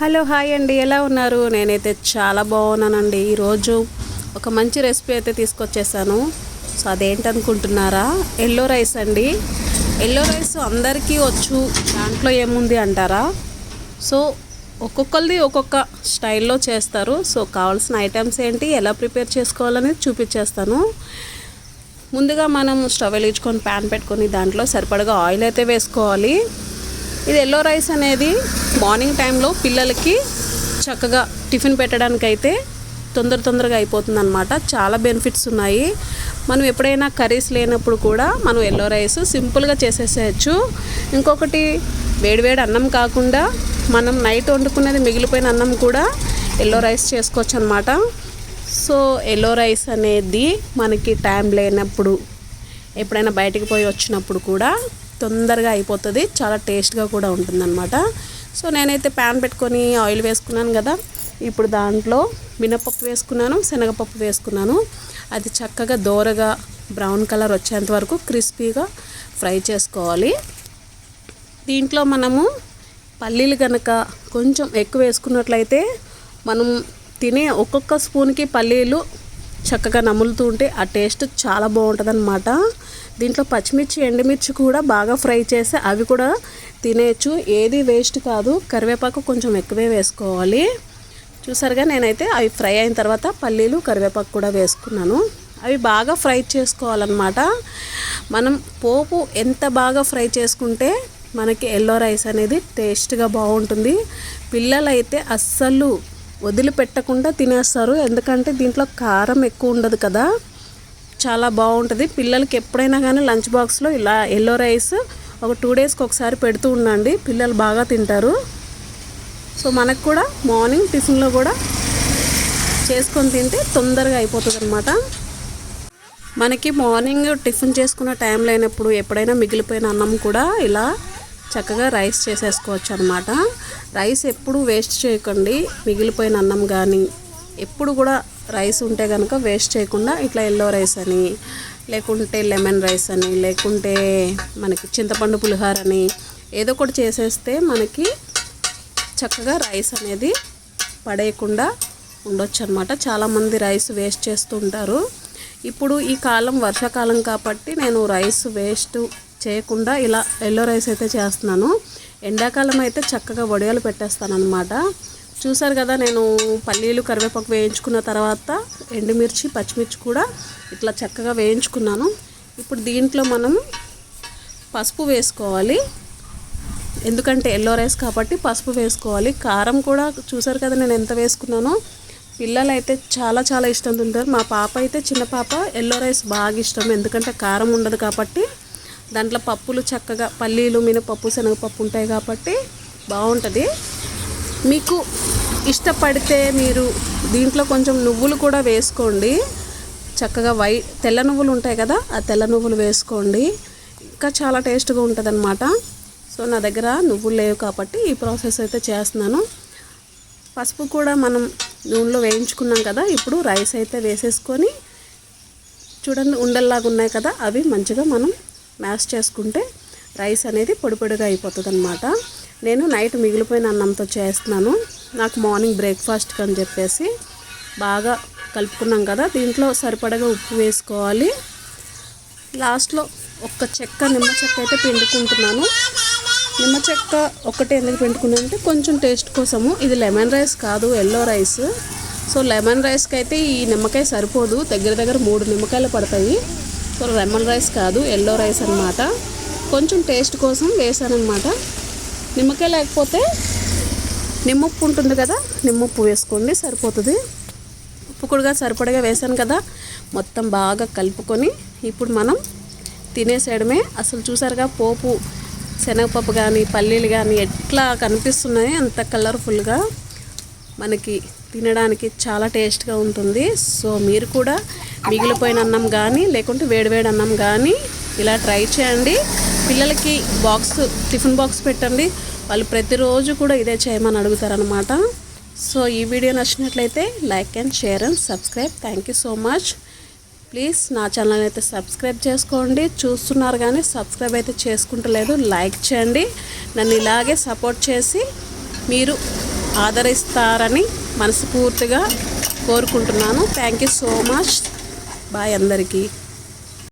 Hello hi అండి. ఎలా ఉన్నారు? నేనైతే చాలా బాగున్నానండి. ఈరోజు ఒక మంచి రెసిపీ అయితే తీసుకొచ్చేసాను. సో అదేంటనుకుంటున్నారా? ఎల్లో రైస్ అండి. ఎల్లో రైస్ అందరికీ వచ్చు దాంట్లో ఏముంది అంటారా? సో ఒక్కొక్కరిది ఒక్కొక్క స్టైల్లో చేస్తారు. సో కావాల్సిన ఐటమ్స్ ఏంటి ఎలా ప్రిపేర్ చేసుకోవాలని చూపించేస్తాను. ముందుగా మనం స్టవ్ వెలిగించుకొని ప్యాన్ పెట్టుకొని దాంట్లో సరిపడగా ఆయిల్ అయితే వేసుకోవాలి. ఇది ఎల్లో రైస్ అనేది మార్నింగ్ టైంలో పిల్లలకి చక్కగా టిఫిన్ పెట్టడానికి అయితే తొందర తొందరగా అయిపోతుంది అనమాట చాలా బెనిఫిట్స్ ఉన్నాయి. మనం ఎప్పుడైనా కర్రీస్ లేనప్పుడు కూడా మనం ఎల్లో రైస్ సింపుల్గా చేసేసేయచ్చు. ఇంకొకటి వేడివేడి అన్నం కాకుండా మనం నైట్ వండుకునేది మిగిలిపోయిన అన్నం కూడా ఎల్లో రైస్ చేసుకోవచ్చు అనమాట సో ఎల్లో రైస్ అనేది మనకి టైం లేనప్పుడు ఎప్పుడైనా బయటికి పోయి వచ్చినప్పుడు కూడా తొందరగా అయిపోతుంది. చాలా టేస్ట్గా కూడా ఉంటుందన్నమాట. సో నేనైతే ప్యాన్ పెట్టుకొని ఆయిల్ వేసుకున్నాను కదా. ఇప్పుడు దాంట్లో మినపప్పు వేసుకున్నాను శనగపప్పు వేసుకున్నాను. అది చక్కగా దోరగా బ్రౌన్ కలర్ వచ్చేంత వరకు క్రిస్పీగా ఫ్రై చేసుకోవాలి. దీంట్లో మనము పల్లీలు కనుక కొంచెం ఎక్కువ వేసుకున్నట్లయితే మనం తినే ఒక్కొక్క స్పూన్కి పల్లీలు చక్కగా నములుతూ ఉంటే ఆ టేస్ట్ చాలా బాగుంటుంది అనమాట దీంట్లో పచ్చిమిర్చి ఎండుమిర్చి కూడా బాగా ఫ్రై చేసి అవి కూడా తినేయచ్చు. ఏది వేస్ట్ కాదు. కరివేపాకు కొంచెం ఎక్కువే వేసుకోవాలి. చూసారుగా నేనైతే అవి ఫ్రై అయిన తర్వాత పల్లీలు కరివేపాకు కూడా వేసుకున్నాను. అవి బాగా ఫ్రై చేసుకోవాలన్నమాట. మనం పోపు ఎంత బాగా ఫ్రై చేసుకుంటే మనకి ఎల్లో రైస్ అనేది టేస్ట్గా బాగుంటుంది. పిల్లలైతే అస్సలు వదిలిపెట్టకుండా తినేస్తారు. ఎందుకంటే దీంట్లో కారం ఎక్కువ ఉండదు కదా. చాలా బాగుంటుంది. పిల్లలకి ఎప్పుడైనా కానీ లంచ్ బాక్స్లో ఇలా ఎల్లో రైస్ ఒక టూ డేస్కి ఒకసారి పెడుతూ ఉండండి. పిల్లలు బాగా తింటారు. సో మనకు కూడా మార్నింగ్ టిఫిన్లో కూడా చేసుకొని తింటే తొందరగా అయిపోతుంది అనమాట మనకి మార్నింగ్ టిఫిన్ చేసుకున్న టైం లేనప్పుడు ఎప్పుడైనా మిగిలిపోయిన అన్నం కూడా ఇలా చక్కగా రైస్ చేసేసుకోవచ్చు అనమాట రైస్ ఎప్పుడు వేస్ట్ చేయకండి. మిగిలిపోయిన అన్నం కానీ ఎప్పుడు కూడా రైస్ ఉంటే కనుక వేస్ట్ చేయకుండా ఇట్లా ఎల్లో రైస్ అని లేకుంటే లెమన్ రైస్ అని లేకుంటే మనకి చింతపండు పులిహార అని ఏదో ఒకటి చేసేస్తే మనకి చక్కగా రైస్ అనేది పడేయకుండా ఉండొచ్చు అనమాట చాలామంది రైస్ వేస్ట్ చేస్తూ ఉంటారు. ఇప్పుడు ఈ కాలం వర్షాకాలం కాబట్టి నేను రైస్ వేస్ట్ చేయకుండా ఇలా ఎల్లో రైస్ అయితే చేస్తున్నాను. ఎండాకాలం అయితే చక్కగా వడియాలు పెట్టేస్తాను అనమాట చూసారు కదా నేను పల్లీలు కరివేపాకు వేయించుకున్న తర్వాత ఎండుమిర్చి పచ్చిమిర్చి కూడా ఇట్లా చక్కగా వేయించుకున్నాను. ఇప్పుడు దీంట్లో మనం పసుపు వేసుకోవాలి. ఎందుకంటే ఎల్లో రైస్ కాబట్టి పసుపు వేసుకోవాలి. కారం కూడా చూసారు కదా నేను ఎంత వేసుకున్నానో. పిల్లలు అయితే చాలా చాలా ఇష్టం తింటారు. మా పాప అయితే చిన్న పాప ఎల్లో రైస్ బాగా ఇష్టం. ఎందుకంటే కారం ఉండదు కాబట్టి దాంట్లో పప్పులు చక్కగా పల్లీలు మినపప్పు శనగపప్పు ఉంటాయి కాబట్టి బాగుంటుంది. మీకు ఇష్టపడితే మీరు దీంట్లో కొంచెం నువ్వులు కూడా వేసుకోండి. చక్కగా వై తెల్ల నువ్వులు ఉంటాయి కదా ఆ తెల్ల నువ్వులు వేసుకోండి. ఇంకా చాలా టేస్ట్గా ఉంటుంది అనమాట సో నా దగ్గర నువ్వులు లేవు కాబట్టి ఈ ప్రాసెస్ అయితే చేస్తున్నాను. పసుపు కూడా మనం నూనెలో వేయించుకున్నాం కదా ఇప్పుడు రైస్ అయితే వేసేసుకొని చూడండి ఉండల్లాగా ఉన్నాయి కదా అవి మంచిగా మనం మ్యాష్ చేసుకుంటే రైస్ అనేది పొడి పొడిగా అయిపోతుంది అనమాట నేను నైట్ మిగిలిపోయిన అన్నంతో చేస్తున్నాను. నాకు మార్నింగ్ బ్రేక్ఫాస్ట్కి అని చెప్పేసి బాగా కలుపుకున్నాం కదా దీంట్లో సరిపడగా ఉప్పు వేసుకోవాలి. లాస్ట్లో ఒక్క చెక్క నిమ్మ చెక్క అయితే పిండుకుంటున్నాను. నిమ్మ చెక్క ఒకటి ఎందుకు పిండుకున్నాను అంటే కొంచెం టేస్ట్ కోసము. ఇది లెమన్ రైస్ కాదు ఎల్లో రైస్ సో లెమన్ రైస్కి అయితే ఈ నిమ్మకాయ సరిపోదు. దగ్గర దగ్గర మూడు నిమ్మకాయలు పడతాయి. సో లెమన్ రైస్ కాదు ఎల్లో రైస్ అనమాట కొంచెం టేస్ట్ కోసం వేసాను నిమ్మకాయ లేకపోతే నిమ్మప్పు ఉంటుంది కదా నిమ్మప్పు వేసుకోండి సరిపోతుంది. ఉప్పు కూడా సరిపడగా వేసాను కదా మొత్తం బాగా కలుపుకొని ఇప్పుడు మనం తినేసేయడమే అసలు చూసారుగా పోపు శనగపప్పు కానీ పల్లీలు కానీ ఎట్లా కనిపిస్తున్నాయి అంత కలర్ఫుల్గా మనకి తినడానికి చాలా టేస్ట్గా ఉంటుంది. సో మీరు కూడా మిగిలిపోయిన అన్నం కానీ లేకుంటే వేడివేడి అన్నం కానీ ఇలా ట్రై చేయండి. పిల్లలకి బాక్స్ టిఫిన్ బాక్స్ పెట్టండి. వాళ్ళు ప్రతిరోజు కూడా ఇదే చేయమని అడుగుతారనమాట సో ఈ వీడియో నచ్చినట్లయితే like and share and subscribe. Thank you so much please నా ఛానల్ అయితే సబ్స్క్రైబ్ చేసుకోండి. చూస్తున్నారు కానీ సబ్స్క్రైబ్ అయితే చేసుకుంటలేదు. లైక్ చేయండి. నన్ను ఇలాగే సపోర్ట్ చేసి మీరు ఆదరిస్తారని మనస్ఫూర్తిగా కోరుకుంటున్నాను. Thank you so much bye అందరికీ.